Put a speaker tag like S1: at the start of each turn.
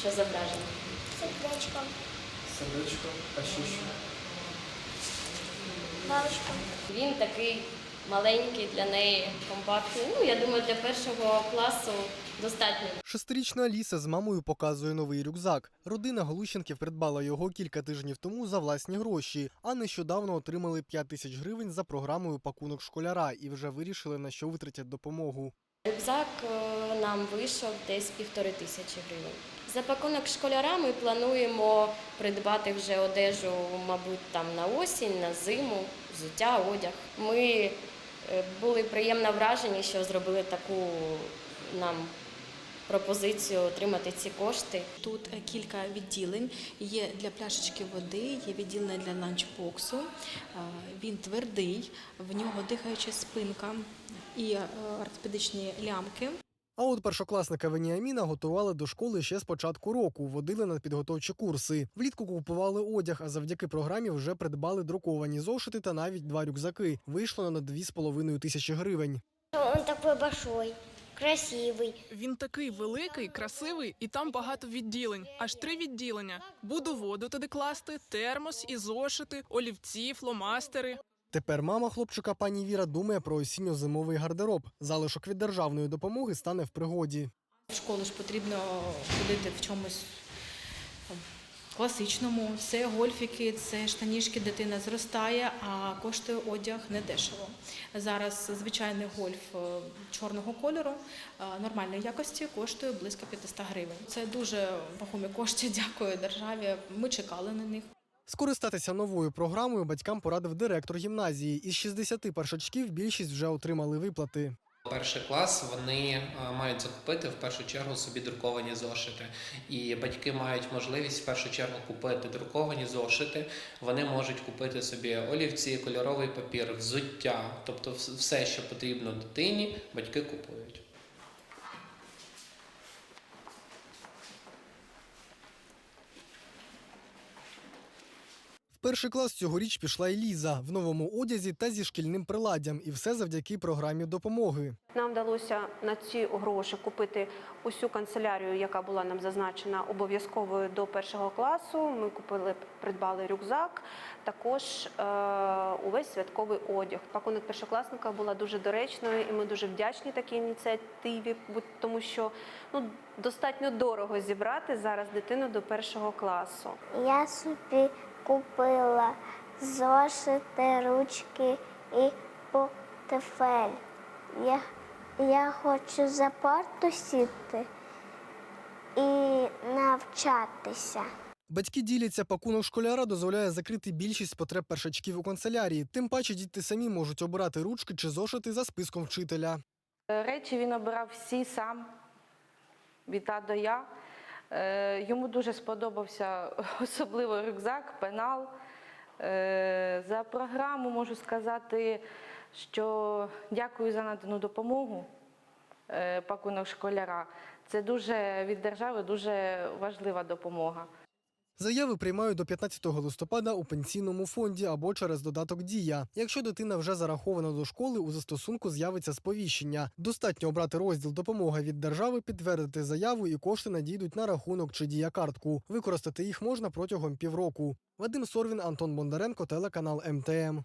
S1: Що зображено?
S2: сердечком,
S3: Сердечко, а ще що?
S2: галочком.
S1: Він такий маленький для неї, компактний. Ну, я думаю, для першого класу достатньо.
S4: Шестирічна Аліса з мамою показує новий рюкзак. Родина Галущенків придбала його кілька тижнів тому за власні гроші, а нещодавно отримали 5 тисяч гривень за програмою пакунок школяра і вже вирішили на що витратять допомогу.
S1: Рюкзак е, нам вийшов десь півтори тисячі гривень. За пакунок школяра ми плануємо придбати вже одежу, мабуть, там на осінь, на зиму, взуття, одяг. Ми е, були приємно вражені, що зробили таку нам пропозицію отримати ці кошти.
S5: Тут е, кілька відділень. Є для пляшечки води, є відділення для ланчбоксу. Е, Він твердий, в нього дихаюча спинка і е, ортопедичні лямки.
S4: А от першокласника Веніаміна готували до школи ще з початку року, водили на підготовчі курси. Влітку купували одяг, а завдяки програмі вже придбали друковані зошити та навіть два рюкзаки. Вийшло на 2,5 тисячі гривень.
S2: Он такой большой, красивый.
S6: Він такий великий, красивий, і там багато відділень. Аж три відділення. Буду воду туди класти, термос і зошити, олівці, фломастери.
S4: Тепер мама хлопчика пані Віра думає про осінньо-зимовий гардероб. Залишок від державної допомоги стане в пригоді.
S5: В школу ж потрібно ходити в чомусь класичному. Це гольфіки, це штанішки, дитина зростає, а коштує одяг недешево. Зараз звичайний гольф е, чорного кольору е, нормальної якості коштує близько 500 гривень. Це дуже вагомі кошти. Дякую державі. Ми чекали на них.
S4: Скористатися новою програмою батькам порадив директор гімназії. Із 60 першачків більшість вже отримали виплати.
S3: Перший клас вони е, мають закупити в першу чергу собі друковані зошити. І батьки мають можливість в першу чергу купити друковані зошити. Вони можуть купити собі олівці, кольоровий папір, взуття, тобто все, що потрібно дитині, батьки купують.
S4: Перший клас цьогоріч пішла і Ліза в новому одязі та зі шкільним приладдям, і все завдяки програмі допомоги.
S7: Нам вдалося на ці гроші купити усю канцелярію, яка була нам зазначена обов'язковою до першого класу. Ми купили, придбали рюкзак, також е, увесь святковий одяг. Пакунок першокласника була дуже доречною, і ми дуже вдячні такій ініціативі, тому що ну, достатньо дорого зібрати зараз дитину до першого класу.
S2: Я собі купила зошити, ручки і портфель. Я, я хочу за парту сіти і навчатися.
S4: Батьки діляться, пакунок школяра дозволяє закрити більшість потреб першачків у канцелярії. Тим паче діти самі можуть обирати ручки чи зошити за списком вчителя.
S8: Е, Речі він обирав всі сам від А до Я. Е, Йому дуже сподобався особливо рюкзак, пенал. Е, За програму можу сказати, що дякую за надану допомогу е, пакунок школяра. Це дуже від держави дуже важлива допомога.
S4: Заяви приймають до 15 листопада у пенсійному фонді або через додаток Дія. Якщо дитина вже зарахована до школи, у застосунку з'явиться сповіщення. Достатньо обрати розділ допомога від держави, підтвердити заяву, і кошти надійдуть на рахунок чи дія картку. Використати їх можна протягом півроку. Вадим Сорвін, Антон Бондаренко, телеканал МТМ.